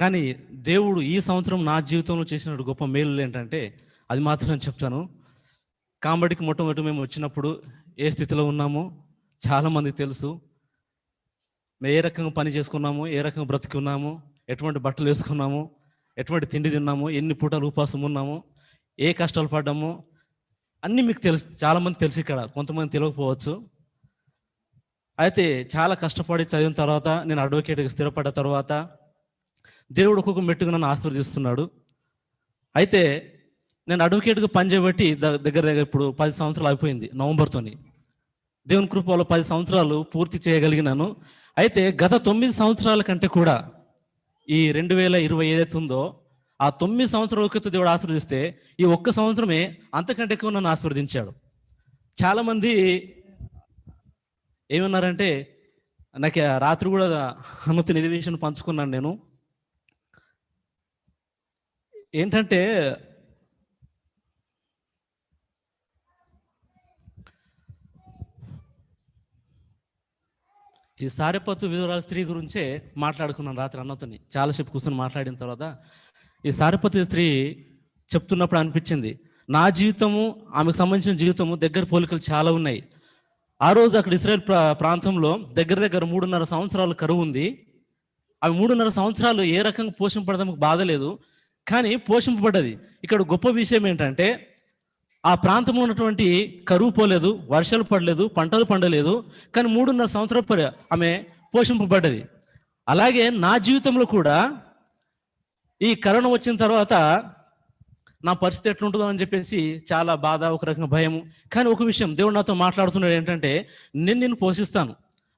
కానీ దేవుడు ఈ సంవత్సరం నా జీవితంలో చేసిన గొప్ప మేలు ఏంటంటే అది మాత్రం నేను చెప్తాను. కామెడీకి మొట్టమొదటి మేము వచ్చినప్పుడు ఏ స్థితిలో ఉన్నామో చాలామందికి తెలుసు. మేము ఏ రకంగా పని చేసుకున్నాము ఏ రకంగా బ్రతుకున్నాము ఎటువంటి బట్టలు వేసుకున్నాము ఎటువంటి తిండి తిన్నాము ఎన్ని పూటలు ఉపాసం ఉన్నాము ఏ కష్టాలు పడ్డాము అన్నీ మీకు తెలుసు. చాలామంది తెలుసు ఇక్కడ కొంతమంది తెలియకపోవచ్చు. అయితే చాలా కష్టపడి చదివిన తర్వాత నేను అడ్వకేట్గా స్థిరపడ్డ తర్వాత దేవుడు ఒక్కొక్క మెట్టుగా నన్ను ఆశీర్వదిస్తున్నాడు. అయితే నేను అడ్వకేట్గా పనిచేయబట్టి దగ్గర దగ్గర ఇప్పుడు పది సంవత్సరాలు అయిపోయింది నవంబర్తోని. దేవుని కృపలో పది సంవత్సరాలు పూర్తి చేయగలిగినాను. అయితే గత తొమ్మిది సంవత్సరాల కంటే కూడా ఈ రెండు వేల ఇరవై ఏదైతే ఉందో ఆ తొమ్మిది సంవత్సరాల క్రితం దేవుడు ఆశీర్వదిస్తే ఈ ఒక్క సంవత్సరమే అంతకంటే ఎక్కువ నన్ను ఆశీర్వదించాడు. చాలామంది ఏమన్నారంటే నాకు రాత్రి కూడా అనుమతి నిధి విషయం పంచుకున్నాను నేను. ఏంటంటే ఈ సారెపత్తు విధురాల స్త్రీ గురించే మాట్లాడుకున్నాను రాత్రి అన్నతోని. చాలాసేపు కూర్చొని మాట్లాడిన తర్వాత ఈ సారెపతి స్త్రీ చెప్తున్నప్పుడు అనిపించింది నా జీవితము ఆమెకు సంబంధించిన జీవితము దగ్గర పోలికలు చాలా ఉన్నాయి. ఆ రోజు అక్కడ ఇస్రాయల్ ప్రా ప్రాంతంలో దగ్గర దగ్గర మూడున్నర సంవత్సరాలు కరువు ఉంది. అవి మూడున్నర సంవత్సరాలు ఏ రకంగా పోషింపడదానికి బాధ లేదు. కానీ పోషింపబడ్డది. ఇక్కడ గొప్ప విషయం ఏంటంటే ఆ ప్రాంతంలో ఉన్నటువంటి కరువు పోలేదు వర్షాలు పడలేదు పంటలు పండలేదు కానీ మూడున్నర సంవత్సరాలు ఆమె పోషింపబడ్డది. అలాగే నా జీవితంలో కూడా ఈ కరోనా వచ్చిన తర్వాత నా పరిస్థితి ఎట్లుంటుందో అని చెప్పేసి చాలా బాధ ఒక రకంగా భయం కానీ ఒక విషయం దేవుడు నాతో మాట్లాడుతున్నాడు ఏంటంటే నేను నేను పోషిస్తాను.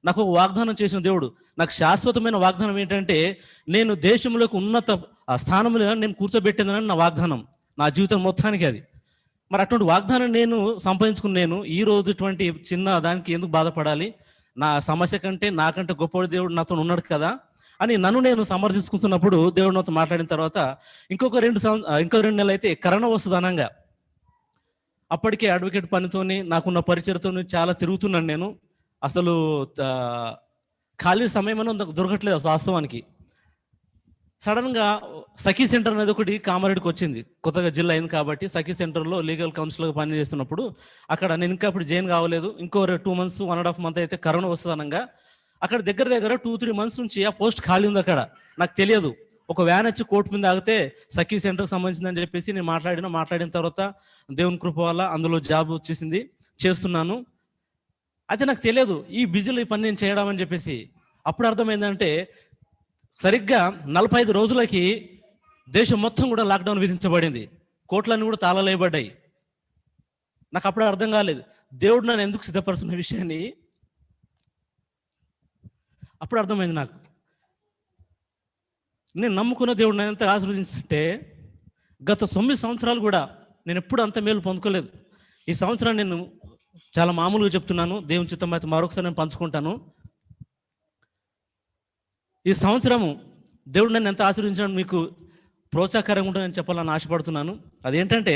నాకు ఒక వాగ్దానం చేసిన దేవుడు. నాకు శాశ్వతమైన వాగ్దానం ఏంటంటే నేను దేశంలోకి ఉన్నత ఆ స్థానంలో నేను కూర్చోబెట్టిందని నా వాగ్దానం. నా జీవితం మొత్తానికి అది. మరి అటువంటి వాగ్దానం నేను సంపాదించుకున్న నేను ఈ రోజు ఇటువంటి చిన్న దానికి ఎందుకు బాధపడాలి? నా సమస్య కంటే నాకంటే గొప్ప దేవుడు నాతో ఉన్నాడు కదా అని నన్ను నేను సమర్థించుకుంటున్నప్పుడు దేవుడు నాతో మాట్లాడిన తర్వాత ఇంకొక రెండు ఇంకో రెండు నెలలు అయితే కరోనా వస్తుంది అనంగా. అప్పటికే అడ్వకేట్ పనితోని నాకున్న పరిచయతోని చాలా తిరుగుతున్నాను నేను. అసలు ఖాళీ సమయం అనేది దొరకట్లేదు వాస్తవానికి. సడన్గా సఖీ సెంటర్ అనేది ఒకటి కామారెడ్డికి వచ్చింది. కొత్తగా జిల్లా అయింది కాబట్టి సఖీ సెంటర్లో లీగల్ కౌన్సిల్గా పని చేస్తున్నప్పుడు అక్కడ నేను ఇంకా ఇప్పుడు జైన్ కావలేదు. ఇంకో two months one and half month అయితే కరోనా వస్తుంది అనగా అక్కడ దగ్గర దగ్గర టూ త్రీ మంత్స్ నుంచి ఆ పోస్ట్ ఖాళీ ఉంది అక్కడ. నాకు తెలియదు. ఒక వ్యాన్ వచ్చి కోర్టు మీద ఆగితే సఖీ సెంటర్కి సంబంధించిందని చెప్పేసి నేను మాట్లాడిన మాట్లాడిన తర్వాత దేవుని కృప వల్ల అందులో జాబ్ వచ్చేసింది. చేస్తున్నాను. అది నాకు తెలియదు. ఈ బిజీలో ఈ పని నేను చేయడం అని చెప్పేసి. అప్పుడు అర్థమైందంటే సరిగ్గా నలభై ఐదు రోజులకి దేశం మొత్తం కూడా లాక్డౌన్ విధించబడింది. కోట్లన్నీ కూడా తాళలేయబడ్డాయి. నాకు అప్పుడు అర్థం కాలేదు. దేవుడు నన్ను ఎందుకు సిద్ధపరుస్తున్న విషయాన్ని. అప్పుడు అర్థమైంది నాకు. నేను నమ్ముకున్న దేవుడు నన్ను ఎంత ఆశీర్వదించంటే గత తొమ్మిది సంవత్సరాలు కూడా నేను ఎప్పుడు అంత మేలు పొందుకోలేదు. ఈ సంవత్సరం నేను చాలా మామూలుగా చెప్తున్నాను. దేవుని చిత్తం అయితే మరొకసారి నేను పంచుకుంటాను. ఈ సంవత్సరము దేవుడు నన్ను ఎంత ఆశీర్వదించడం మీకు ప్రోత్సాహకరంగా ఉంటుందని చెప్పాలని ఆశపడుతున్నాను. అదేంటంటే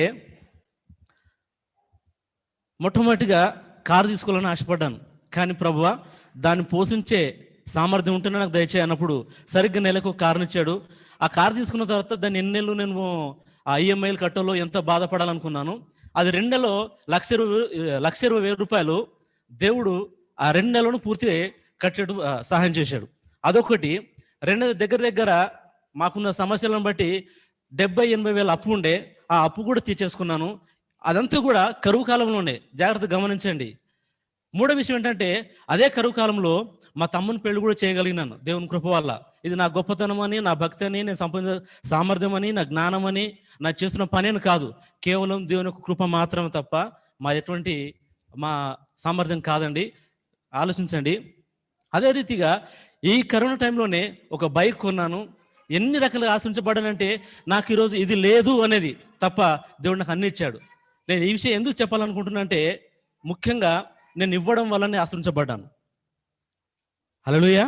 మొట్టమొదటిగా కారు తీసుకోవాలని ఆశపడ్డాను. కానీ ప్రభువ దాన్ని పోషించే సామర్థ్యం ఉంటేనే నాకు దయచేయి అన్నప్పుడు సరిగ్గా నెలకు ఒక ఇచ్చాడు. ఆ కారు తీసుకున్న తర్వాత దాన్ని ఎన్ని నెలలు నేను ఆ ఈఎంఐలు కట్టాలో ఎంత బాధపడాలనుకున్నాను. అది రెండు నెలలో లక్ష ఇరవై లక్ష ఇరవై వేల రూపాయలు దేవుడు ఆ రెండు నెలలను పూర్తి కట్టేటు సహాయం చేశాడు. అదొకటి. రెండు దగ్గర దగ్గర మాకున్న సమస్యలను బట్టి డెబ్బై ఎనభై వేల అప్పు ఉండే ఆ అప్పు కూడా తీర్చేసుకున్నాను. అదంతా కూడా కరువు కాలంలోనే. జాగ్రత్త గమనించండి. మూడో విషయం ఏంటంటే అదే కరువు కాలంలో మా తమ్ముని పెళ్ళి కూడా చేయగలిగినాను దేవుని కృప వల్ల. ఇది నా గొప్పతనం అని నా భక్తి అని నేను సంపాదించిన సామర్థ్యం అని నా జ్ఞానం అని నా చేస్తున్న పని అని కాదు. కేవలం దేవుని యొక్క కృప మాత్రమే తప్ప మా ఎటువంటి మా సామర్థ్యం కాదండి. ఆలోచించండి. అదే రీతిగా ఈ కరోనా టైంలోనే ఒక బైక్ కొన్నాను. ఎన్ని రకాలుగా ఆశించబడానంటే నాకు ఈరోజు ఇది లేదు అనేది తప్ప దేవుడు నాకు అన్ని ఇచ్చాడు. నేను ఈ విషయం ఎందుకు చెప్పాలనుకుంటున్నా అంటే ముఖ్యంగా నేను ఇవ్వడం వల్లనే ఆశించబడ్డాను. హలోయా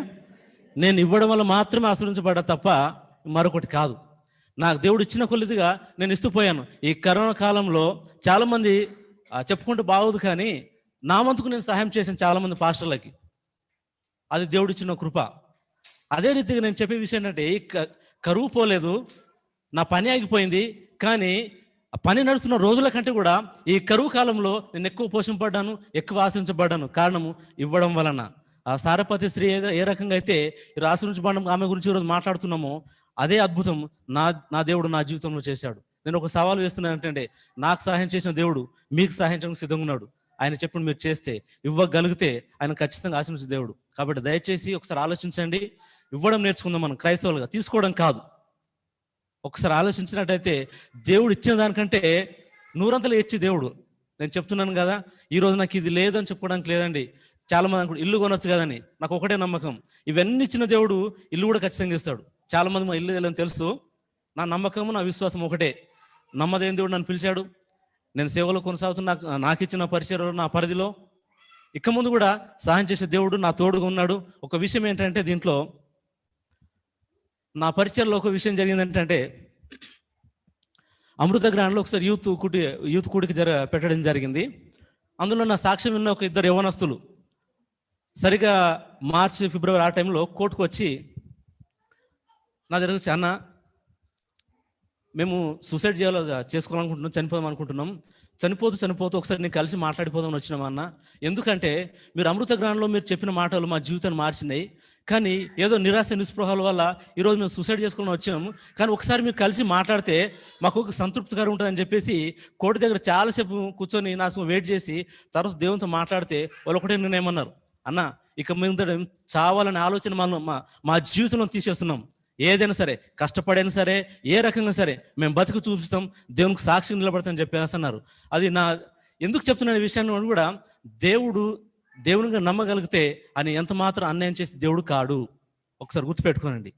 నేను ఇవ్వడం వల్ల మాత్రమే ఆశ్రయించబడ్డా తప్ప మరొకటి కాదు. నాకు దేవుడు ఇచ్చిన కొలిదిగా నేను ఇస్తూ పోయాను. ఈ కరోనా కాలంలో చాలామంది చెప్పుకుంటే బాగోదు కానీ నా వంతుకు నేను సహాయం చేశాను చాలామంది పాస్టర్లకి అది దేవుడు ఇచ్చిన కృప. అదే రీతిగా నేను చెప్పే విషయం ఏంటంటే ఈ క- కరువు పోలేదు నా పని ఆగిపోయింది కానీ ఆ పని నడుస్తున్న రోజుల కంటే కూడా ఈ కరువు కాలంలో నేను ఎక్కువ పోషింపడ్డాను ఎక్కువ ఆశించబడ్డాను కారణము ఇవ్వడం వలన. ఆ సారపతి స్త్రీ ఏ- ఏ రకంగా అయితే ఈ ఆశ్రయించబడడం ఆమె గురించి ఈరోజు మాట్లాడుతున్నామో అదే అద్భుతం నా నా దేవుడు నా జీవితంలో చేశాడు. నేను ఒక సవాల్ వేస్తున్నాను ఏంటంటే నాకు సహాయం చేసిన దేవుడు మీకు సహాయం చేయడానికి సిద్ధంగా ఉన్నాడు. ఆయన చెప్పిన మీరు చేస్తే ఇవ్వగలిగితే ఆయన ఖచ్చితంగా ఆశించే దేవుడు. కాబట్టి దయచేసి ఒకసారి ఆలోచించండి. ఇవ్వడం నేర్చుకుందాం మనం క్రైస్తవులుగా. తీసుకోవడం కాదు. ఒకసారి ఆలోచించినట్టయితే దేవుడు ఇచ్చిన దానికంటే నూరంతలు ఇచ్చి దేవుడు. నేను చెప్తున్నాను కదా ఈరోజు నాకు ఇది లేదని చెప్పుకోవడానికి లేదండి. చాలామంది అనుకుంటారు ఇల్లు కొనొచ్చు కదని. నాకు ఒకటే నమ్మకం. ఇవన్నీ ఇచ్చిన దేవుడు ఇల్లు కూడా ఖచ్చితంగా ఇస్తాడు. చాలామంది మా ఇల్లు లేదని తెలుసు. నా నమ్మకము నా విశ్వాసం ఒకటే. నమ్మదేం దేవుడు నన్ను పిలిచాడు. నేను సేవలో కొనసాగుతున్నా నాకు నాకు ఇచ్చిన పరిచయం నా పరిధిలో. ఇక ముందు కూడా సహాయం చేసే దేవుడు నా తోడుగా ఉన్నాడు. ఒక విషయం ఏంటంటే దీంట్లో నా పరిచయంలో ఒక విషయం జరిగింది ఏంటంటే అమృత గ్రాండ్లో ఒకసారి యూత్ కుటి యూత్ కూడికి జర పెట్టడం జరిగింది. అందులో నా సాక్ష్యం విన్న ఒక ఇద్దరు యవనస్తులు. సరిగా మార్చి ఫిబ్రవరి ఆ టైంలో కోర్టుకు వచ్చి నా దగ్గర చాలా అన్న మేము సూసైడ్ చేయాలో చేసుకోవాలనుకుంటున్నాం చనిపోదాం అనుకుంటున్నాం. చనిపోతూ చనిపోతూ ఒకసారి నేను కలిసి మాట్లాడిపోదామని వచ్చినాం అన్న. ఎందుకంటే మీరు అమృత గ్రహంలో మీరు చెప్పిన మాటలు మా జీవితాన్ని మార్చినాయి. కానీ ఏదో నిరాశ నిస్పృహాల వల్ల ఈరోజు మేము సూసైడ్ చేసుకుని వచ్చాము కానీ ఒకసారి మీరు కలిసి మాట్లాడితే మాకు ఒక సంతృప్తికరం ఉంటుందని చెప్పేసి కోర్టు దగ్గర చాలాసేపు కూర్చొని నాకు వెయిట్ చేసి తర్వాత దేవునితో మాట్లాడితే వాళ్ళు ఒకటే నిర్ణయం అన్నారు. అన్న ఇక మీద చావాలనే ఆలోచన మనం మా మా జీవితంలో తీసేస్తున్నాం. ఏదైనా సరే కష్టపడైనా సరే ఏ రకంగా సరే మేము బతుకు చూపిస్తాం దేవునికి సాక్షి నిలబడతామని చెప్పేసి అన్నారు. అది నా ఎందుకు చెప్తున్న ఈ విషయాన్ని కూడా దేవుడు దేవునిగా నమ్మగలిగితే అని ఎంత మాత్రం అన్యాయం చేసి దేవుడు కాడు. ఒకసారి గుర్తుపెట్టుకోనండి.